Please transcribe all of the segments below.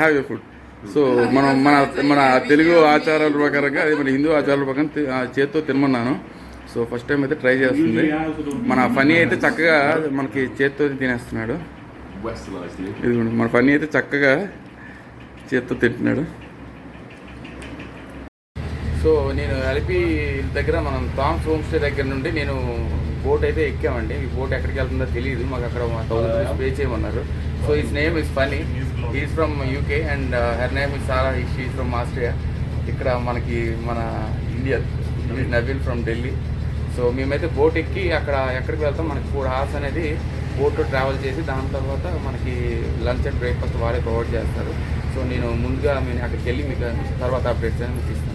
Have you food so మనం మన మన తెలుగు ఆచారాల ప్రకారంగా అదే మన హిందూ ఆచారాల ప్రకారం చేత్తో తినమన్నాను. సో ఫస్ట్ టైం అయితే ట్రై చేస్తుంది. మన ఫనీ అయితే చక్కగా మనకి చేత్తో తినేస్తున్నాడు. మన ఫనీ అయితే చక్కగా చేత్తో తింటున్నాడు. సో నేను అలిపి దగ్గర మనం థామ్స్ హోమ్ స్టే దగ్గర నుండి నేను బోట్ అయితే ఎక్కామండి. ఈ బోట్ ఎక్కడికి వెళ్తుందో తెలియదు మాకు అక్కడ థౌసండ్ రూపీస్ పే చేయమన్నారు. So his name is Phani is from UK and her name is Sara she from Austria ఇక్కడ మనకి మన India Nabil from Delhi so మేమైతే బోట్ ఎక్కి అక్కడ ఎక్కడికి వెళ్తాం? మనకి ఫోర్ అవర్స్ అనేది బోట్లో ట్రావెల్ చేసి దాని తర్వాత మనకి లంచ్ అండ్ బ్రేక్ఫాస్ట్ వారే ప్రొవైడ్ చేస్తారు. సో నేను ముందుగా నేను అక్కడికి వెళ్ళి మీకు తర్వాత అప్డేట్స్ అని మీకు ఇస్తాను.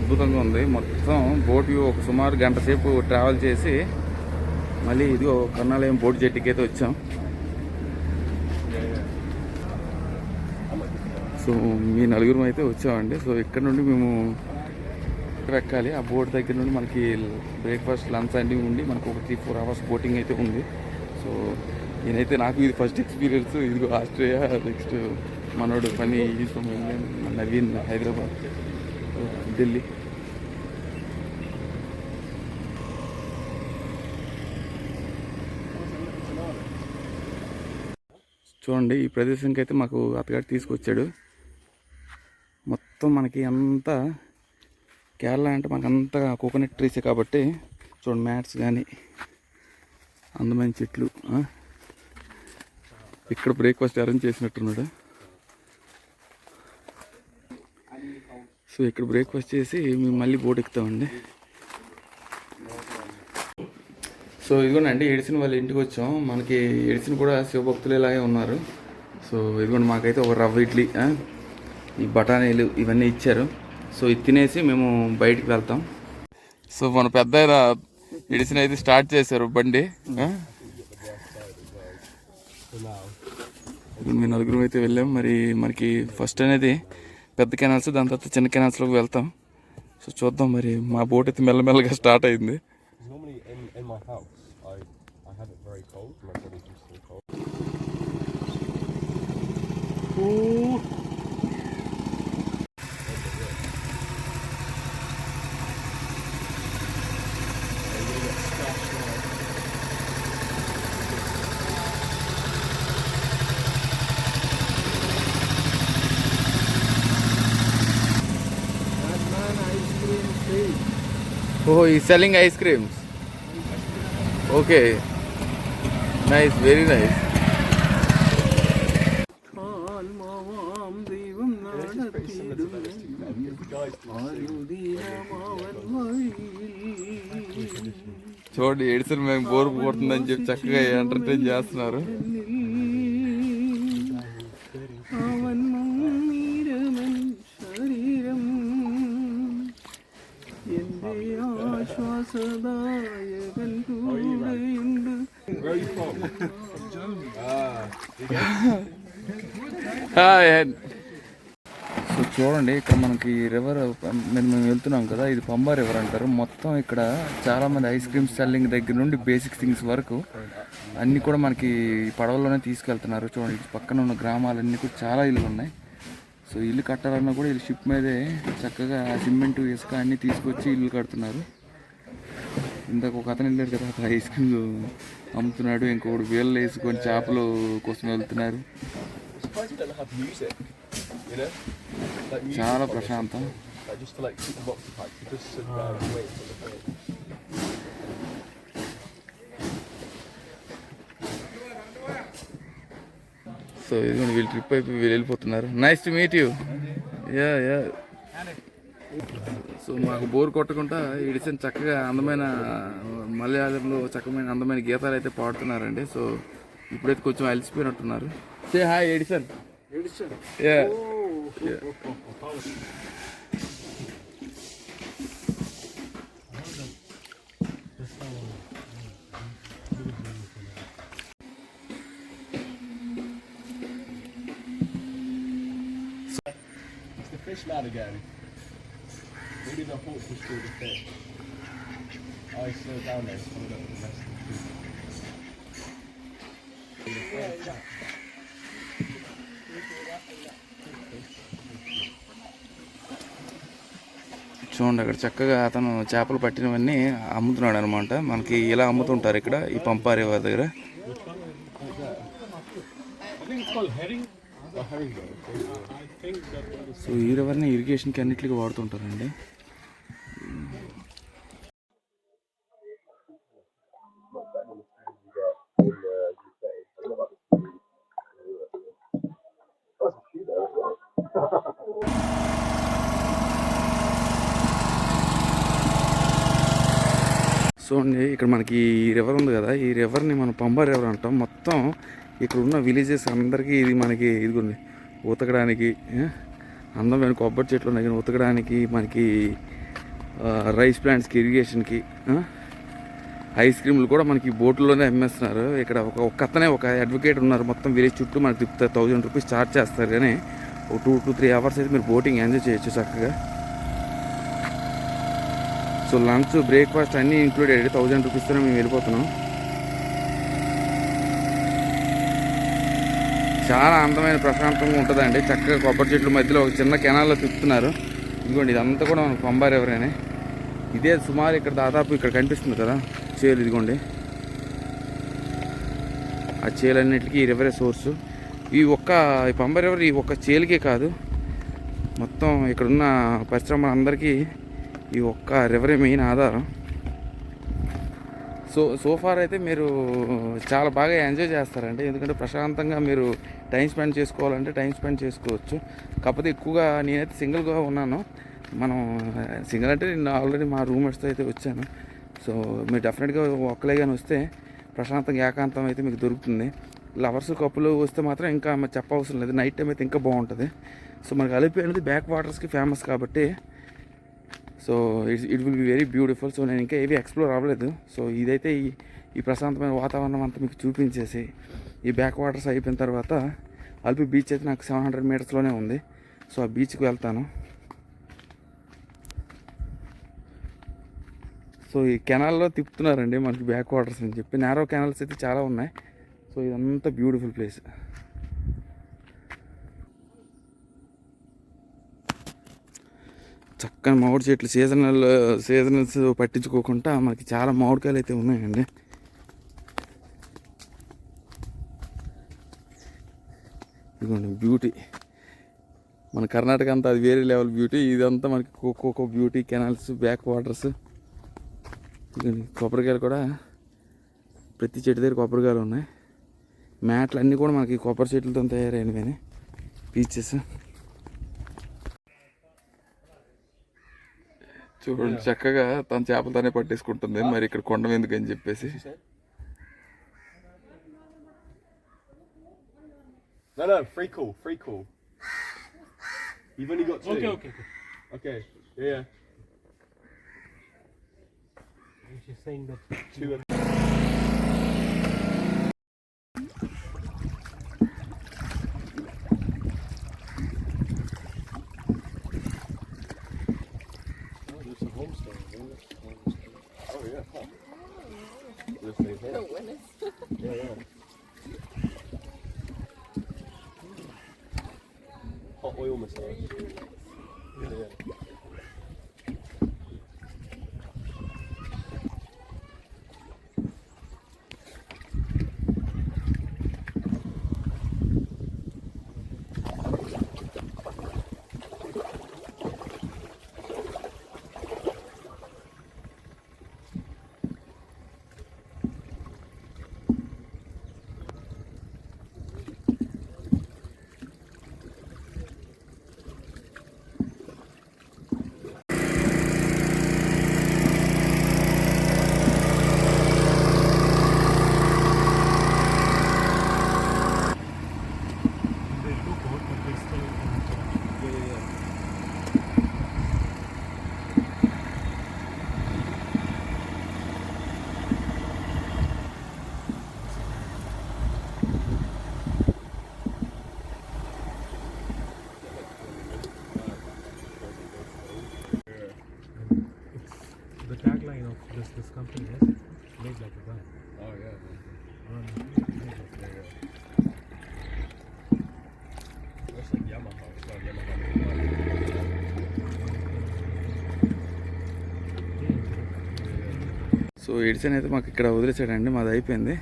అద్భుతంగా ఉంది. మొత్తం బోట్ వ్యూ ఒక సుమారు గంట సేపు ట్రావెల్ చేసి మళ్ళీ ఇదిగో కర్ణాలయం బోట్ జెట్టికి అయితే వచ్చాం. సో మీ నలుగురు అయితే వచ్చామండి. సో ఇక్కడ నుండి మేము ఇక్కడ ఎక్కాలి. ఆ బోట్ దగ్గర నుండి మనకి బ్రేక్ఫాస్ట్ లంచ్ అన్నీ ఉండి మనకు ఒక త్రీ ఫోర్ అవర్స్ బోటింగ్ అయితే ఉంది. సో నేనైతే నాకు ఇది ఫస్ట్ ఎక్స్పీరియన్స్ ఇదిగో ఆస్ట్రేలియా నెక్స్ట్ మనోడు పని ఈ నవీన్ హైదరాబాద్. ఢిల్లీ. చూడండి ఈ ప్రదేశానికి అయితే మాకు అతగాడు తీసుకొచ్చాడు. మొత్తం మనకి అంతా కేరళ అంటే మనకు అంతా కోకోనట్ ట్రీసే కాబట్టి చూడండి మ్యాట్స్ కానీ అందమైన చెట్లు ఇక్కడ బ్రేక్ఫాస్ట్ అరేంజ్ చేసినట్టున్నాడు. సో ఇక్కడ బ్రేక్ఫాస్ట్ చేసి మేము మళ్ళీ బోట్ ఎక్కుతామండి. సో ఇదిగోండి ఎడిసిన్ వాళ్ళ ఇంటికి వచ్చాం. మనకి ఎడిసిన్ కూడా శివభక్తులు ఇలాగే ఉన్నారు. సో ఇదిగోండి మాకైతే ఒక రవ్వ ఇడ్లీ ఈ బఠానీలు ఇవన్నీ ఇచ్చారు. సో ఇది తినేసి మేము బయటికి వెళ్తాం. సో మన పెద్ద ఎడిసిన్ అయితే స్టార్ట్ చేశారు బండి ఆ? మేము నలుగురు అయితే వెళ్ళాం. మరి మనకి ఫస్ట్ అనేది పెద్ద కెనాల్స్ దాని తర్వాత చిన్న కెనాల్స్లోకి వెళ్తాం. సో చూద్దాం మరి మా బోట్ అయితే మెల్లమెల్లగా స్టార్ట్ అయింది. Because ఓహో ఈ selling ice creams okay nice very nice చూడండి ఎడిసిన మేము బోర్ పోతుందని చెప్పి చక్కగా ఎంటర్టైన్ చేస్తున్నారు. సో చూడండి ఇక్కడ మనకి రివర్ మేము మేము వెళ్తున్నాం కదా ఇది పంబా రివర్ అంటారు. మొత్తం ఇక్కడ చాలా మంది ఐస్ క్రీమ్ సెల్లింగ్ దగ్గర నుండి బేసిక్ థింగ్స్ వరకు అన్నీ కూడా మనకి పడవలోనే తీసుకెళ్తున్నారు. చూడండి పక్కన ఉన్న గ్రామాలన్నీ కూడా చాలా ఇల్లు ఉన్నాయి. సో ఇల్లు కట్టాలన్నా కూడా వీళ్ళు షిప్ మీదే చక్కగా సిమెంట్ ఇసుక అన్నీ తీసుకొచ్చి ఇల్లు కడుతున్నారు. ఇంత ఒక కథ వెళ్ళారు కదా అతను ఐస్ క్రీమ్ అమ్ముతున్నాడు ఇంకొకటి వీళ్ళు వేసుకొని చేపలు కోసం వెళ్తున్నారు. చాలా ప్రశాంతం. సో ఇది వీళ్ళు ట్రిప్ అయిపోయి వీళ్ళు వెళ్ళిపోతున్నారు. Nice to meet you ya ya so మాకు బోర్ కొట్టకుండా ఎడిసన్ చక్కగా అందమైన మలయాళంలో చక్కమైన అందమైన గీతాలు అయితే పాడుతున్నారండి. సో ఇప్పుడైతే కొంచెం అలసిపోయినట్టున్నారు. Say hi Edison ya It's the fish really చూడండి అక్కడ చక్కగా అతను చేపలు పట్టినవన్నీ అమ్ముతున్నాడు అనమాట మనకి ఇలా అమ్ముతుంటారు ఇక్కడ ఈ పంపారే వారి దగ్గర. సో ఇరవన్నీ ఇరిగేషన్కి అన్నిటికీ వాడుతుంటారండి. సో ఇక్కడ మనకి ఈ రివర్ ఉంది కదా ఈ రివర్ని మనం పంబా రివర్ అంటాం. మొత్తం ఇక్కడ ఉన్న విలేజెస్ అందరికీ ఇది మనకి ఇదిగోండి ఉతకడానికి అందం అందమైన కొబ్బరి చెట్లు ఉన్నాయి కానీ ఉతకడానికి మనకి రైస్ ప్లాంట్స్కి ఇరిగేషన్కి ఐస్ క్రీమ్లు కూడా మనకి బోట్లోనే అమ్మేస్తున్నారు. ఇక్కడ ఒక ఒక అతనే ఒక అడ్వకేట్ ఉన్నారు. మొత్తం విలేజ్ చుట్టూ మనకి తిప్పుతారు థౌజండ్ రూపీస్ ఛార్జ్ చేస్తారు. కానీ ఒక టూ టూ త్రీ అవర్స్ అయితే మీరు బోటింగ్ ఎంజాయ్ చేయొచ్చు చక్కగా. సో లంచ్ బ్రేక్ఫాస్ట్ అన్నీ ఇంక్లూడ్ థౌజండ్ రూపీస్తోనే మేము వెళ్ళిపోతున్నాం. చాలా అందమైన ప్రశాంతంగా ఉంటుందండి. చక్కగా కొబ్బరి చెట్ల మధ్యలో ఒక చిన్న కెనాల్లో తిప్పుతున్నారు. ఇదిగోండి ఇదంతా కూడా మనకు పంబారు ఎవరైనా. ఇదే సుమారు ఇక్కడ దాదాపు ఇక్కడ కనిపిస్తుంది కదా చేలు ఇదిగోండి. ఆ చేలన్నిటికీ ఈ రివరే సోర్సు. ఈ ఒక్క ఈ పంబ రివర్ ఈ ఒక్క చేలికే కాదు. మొత్తం ఇక్కడున్న పరిశ్రమ అందరికీ ఈ ఒక్క రివరే మెయిన్ ఆధారం. సో సోఫార్ అయితే మీరు చాలా బాగా ఎంజాయ్ చేస్తారండి. ఎందుకంటే ప్రశాంతంగా మీరు టైం స్పెండ్ చేసుకోవాలంటే టైం స్పెండ్ చేసుకోవచ్చు. కాకపోతే ఎక్కువగా నేనైతే సింగిల్గా ఉన్నాను. మనం సింగిల్ అంటే నేను ఆల్రెడీ మా రూమ్మేట్స్తో అయితే వచ్చాను. సో మీరు డెఫినెట్గా ఒక్కలే కానీ వస్తే ప్రశాంతంగా ఏకాంతం అయితే మీకు దొరుకుతుంది. లవర్స్ కప్పులు వస్తే మాత్రం ఇంకా చెప్పవసరం లేదు. నైట్ టైం అయితే ఇంకా బాగుంటుంది. సో మనకి అలిపి అనేది బ్యాక్ వాటర్స్కి ఫేమస్ కాబట్టి so it's it will be very beautiful. So నేను ఇంకా ఏవి ఎక్స్ప్లోర్ అవ్వలేదు. సో ఇదైతే ఈ ఈ ప్రశాంతమైన వాతావరణం అంతా మీకు చూపించేసి ఈ బ్యాక్ వాటర్స్ అయిపోయిన తర్వాత అల్పి బీచ్ అయితే నాకు సెవెన్ హండ్రెడ్ మీటర్స్లోనే ఉంది. సో ఆ బీచ్కి వెళ్తాను. సో ఈ కెనాల్లో తిప్పుతున్నారండి మనకి బ్యాక్ వాటర్స్ అని చెప్పి. నేరో కెనాల్స్ అయితే చాలా ఉన్నాయి. సో ఇదంతా బ్యూటిఫుల్ ప్లేస్ చక్కని మామిడి చెట్లు సీజనల్ సీజనల్స్ పట్టించుకోకుండా మనకి చాలా మామిడికాయలు అయితే ఉన్నాయండి. ఇదిగోండి బ్యూటీ. మన కర్ణాటక అంతా అది వేరే లెవెల్ బ్యూటీ. ఇదంతా మనకి cocoa beauty canals backwaters. ఇదిగోండి కొబ్బరికాయలు కూడా. ప్రతి చెట్టు దగ్గర కొబ్బరికాయలు ఉన్నాయి. మ్యాట్లు అన్నీ కూడా మనకి కొబ్బరి చెట్లతో తయారైనవి. పీచెస్. చూడండి చక్కగా తన చేపలతోనే పట్టేసుకుంటుంది. మరి ఇక్కడ కొండ ఎందుకు అని చెప్పేసి hit. The witness. yeah, yeah. Hot oil massage. So Edison అయితే మాకు ఇక్కడ వదిలేసాడండి. మాది అయిపోయింది.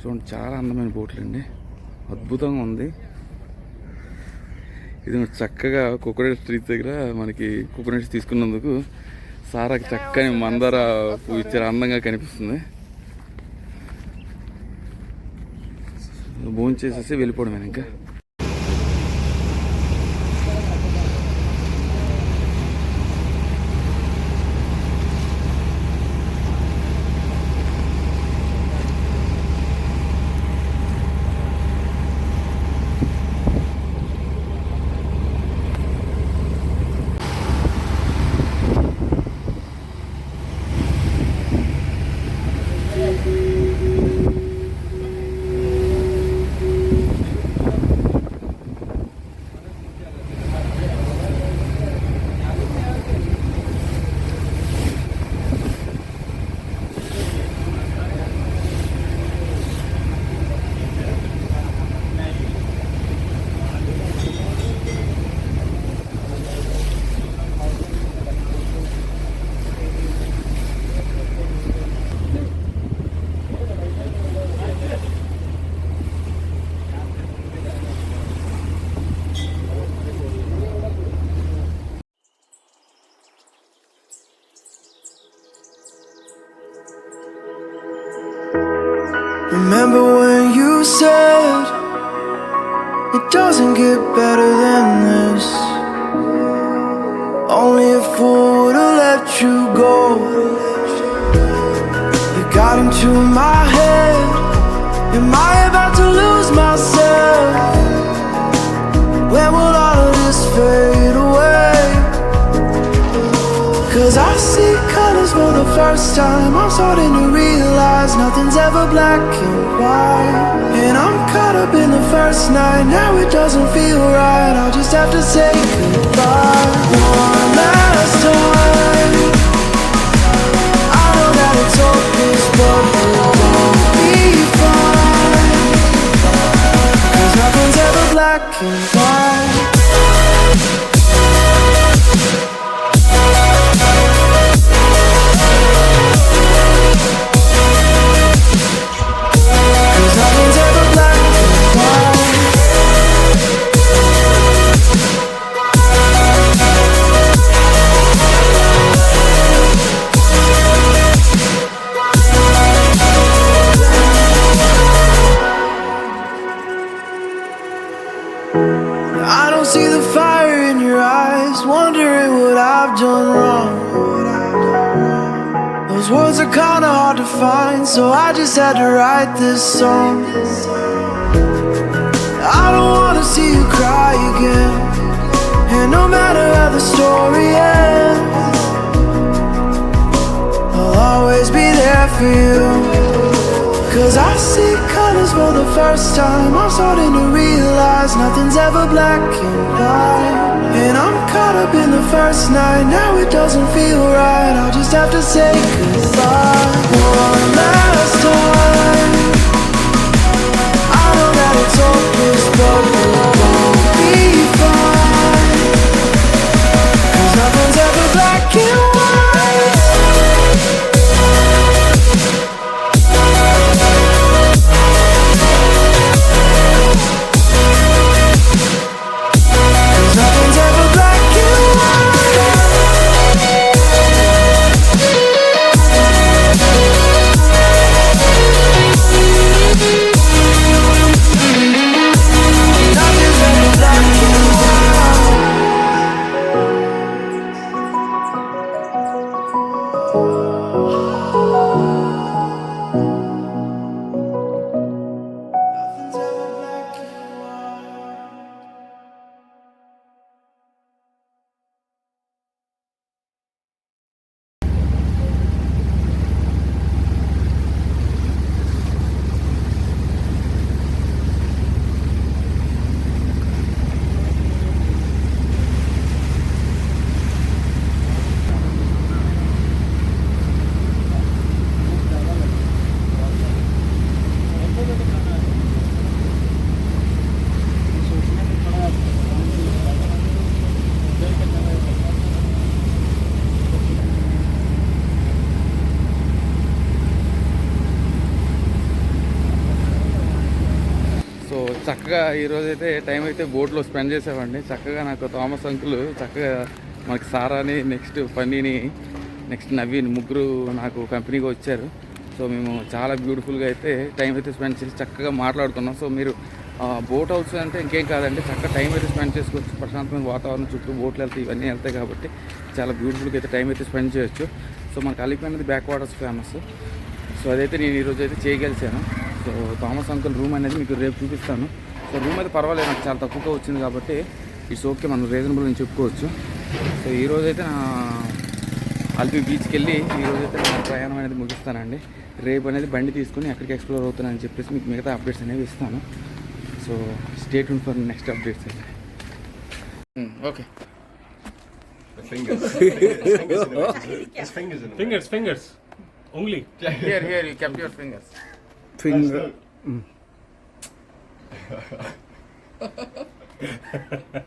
చూడండి చాలా అందమైన బోట్లు అండి అద్భుతంగా ఉంది. ఇది చక్కగా కోకోనట్ స్ట్రీట్ దగ్గర మనకి కోకోనట్స్ తీసుకున్నందుకు సారాకి చక్కని మందార పువ్వు ఇచ్చారు. అందంగా కనిపిస్తుంది. భోంచేసేసి వెళ్ళిపోవడమే ఇంకా? Better than this? Only a fool would have let you go. You got into my head. Am I about to lose myself? When will all of this fade away? Cause I see colors for the first time. I'm starting to realize nothing's ever black and white. And I'm caught up in the first night. Now it doesn't feel right. I'll just have to say goodbye one last time. I know that it's hopeless, but we'll both be fine. Cause nothing's ever black and find, so I just had to write this song. I don't wanna see you cry again, and no matter how the story ends, I'll always be there for you. Cause I see colors for the first time. I'm starting to realize nothing's ever black and white. And I'm caught up in the first night. Now it doesn't feel right. I'll just have to say goodbye one last time. I know that it's hopeless, but we'll both be fine. Cause nothing's ever black and white. చక్కగా ఈరోజు అయితే time అయితే బోట్లో spend చేసామండి చక్కగా నాకు Thomas uncle చక్కగా మనకి సారాని నెక్స్ట్ ఫన్నీని నెక్స్ట్ నవీన్ ముగ్గురు నాకు కంపెనీగా వచ్చారు. సో మేము చాలా బ్యూటిఫుల్గా అయితే టైం అయితే స్పెండ్ చేసి చక్కగా మాట్లాడుతున్నాం సో మీరు బోట్ హౌస్ అంటే ఇంకేం కాదండి. చక్కగా టైం అయితే స్పెండ్ చేసుకోవచ్చు. ప్రశాంతమైన వాతావరణం చుట్టూ బోట్లు వెళ్తాయి ఇవన్నీ వెళ్తాయి కాబట్టి చాలా బ్యూటిఫుల్గా అయితే టైం అయితే స్పెండ్ చేయొచ్చు. సో మనకు అలిపి అనేది బ్యాక్ వాటర్స్ ఫేమస్ సో అదైతే నేను ఈరోజు అయితే చేయగలిచాను. సో థామస్ అంకుల్ రూమ్ అనేది మీకు రేపు చూపిస్తాను సో రూమ్ అయితే పర్వాలేదు నాకు చాలా తక్కువగా వచ్చింది కాబట్టి ఇట్స్ ఓకే మనం రీజనబుల్ అని చెప్పుకోవచ్చు సో ఈరోజు అయితే నా అల్పి బీచ్కి వెళ్ళి ఈరోజు అయితే నా ప్రయాణం అనేది ముగిస్తానండి రేపు అనేది బండి తీసుకొని ఎక్కడికి ఎక్స్ప్లోర్ అవుతానని చెప్పేసి మీకు మిగతా అప్డేట్స్ అనేవి ఇస్తాను so state for next updates అయితే okay fingers. Fingers fingers. Fingers, fingers. Only. Here here you kept your fingers finger. Mm.